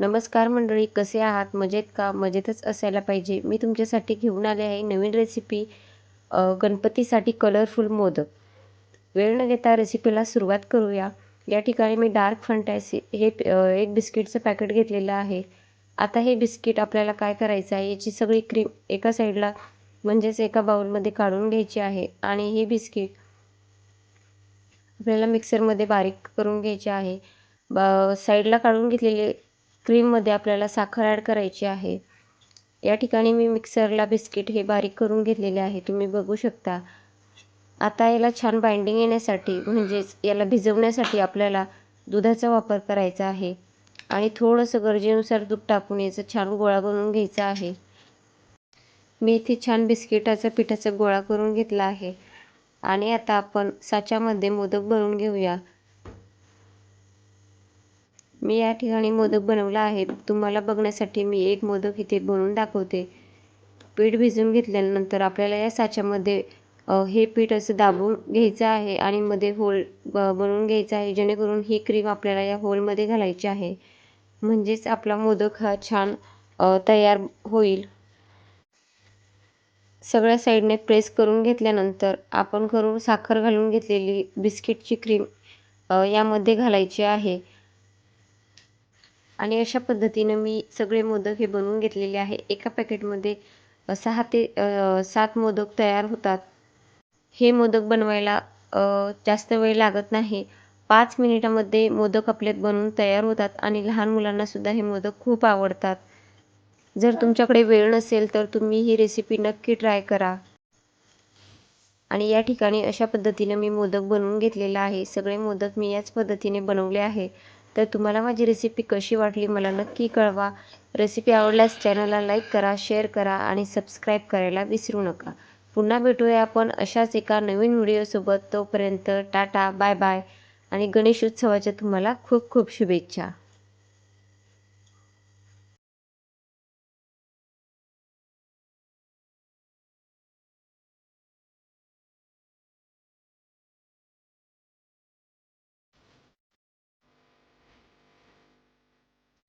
नमस्कार मंडळी कसे आहात? मजेत का? मजेतच असायला पाहिजे. मी तुमच्यासाठी घेऊन आले आहे नवीन रेसिपी गणपतीसाठी कलरफुल मोदक. वेळ न घेता रेसिपीला सुरुवात करूया. या ठिकाणी मी डार्क फंटॅसी हे एक बिस्किटचं पॅकेट घेतलेलं आहे. आता हे बिस्किट आपल्याला काय करायचं आहे याची सगळी क्रीम एका साईडला म्हणजेच एका बाउलमध्ये काढून घ्यायची आहे. आणि हे बिस्किट आपल्याला मिक्सरमध्ये बारीक करून घ्यायचे आहे. ब साईडला काढून घेतलेले क्रीममध्ये आपल्याला साखर ॲड करायची आहे. या ठिकाणी मी मिक्सरला बिस्किट हे बारीक करून घेतलेले आहे. तुम्ही बघू शकता. आता याला छान बाइंडिंग येण्यासाठी म्हणजेच याला भिजवण्यासाठी आपल्याला दुधाचा वापर करायचा आहे. आणि थोडंसं गरजेनुसार दूध टाकून याचा छान गोळा बनवून घ्यायचा आहे. मी इथे छान बिस्किटाचा पिठाचा गोळा करून घेतला आहे. आणि आता आपण साच्यामध्ये मोदक भरून घेऊया. मी या ठिकाणी मोदक बनवला आहे. तुम्हाला बघण्यासाठी मी एक मोदक इथे बनवून दाखवते. पीठ भिजवून घेतल्यानंतर आपल्याला या साच्यामध्ये हे पीठ असं दाबून घ्यायचं आहे आणि मध्ये होल बनवून घ्यायचं आहे. जेणेकरून ही क्रीम आपल्याला या होलमध्ये घालायची आहे. म्हणजेच आपला मोदक हा छान तयार होईल. सगळ्या साईडने प्रेस करून घेतल्यानंतर आपण करून साखर घालून घेतलेली बिस्किटची क्रीम यामध्ये घालायची आहे. आणि अशा पद्धतीनं मी सगळे मोदक हे बनवून घेतलेले आहे. एका पॅकेटमध्ये सहा ते सात मोदक तयार होतात. हे मोदक बनवायला जास्त वेळ लागत नाही. पाच मिनिटामध्ये मोदक आपल्यात बनवून तयार होतात आणि लहान मुलांनासुद्धा हे मोदक खूप आवडतात. जर तुमच्याकडे वेळ नसेल तर तुम्ही ही रेसिपी नक्की ट्राय करा. आणि या ठिकाणी अशा पद्धतीने मी मोदक बनवून घेतलेला आहे. सगळे मोदक मी याच पद्धतीने बनवले आहे. तर तुम्हाला माझी रेसिपी कशी वाटली मला नक्की कळवा. रेसिपी आवडल्यास चॅनलला लाईक करा शेअर करा आणि सबस्क्राईब करायला विसरू नका. पुन्हा भेटूया आपण अशाच एका नवीन व्हिडिओसोबत तोपर्यंत टाटा बाय बाय आणि गणेश उत्सवाच्या तुम्हाला खूप खूप शुभेच्छा.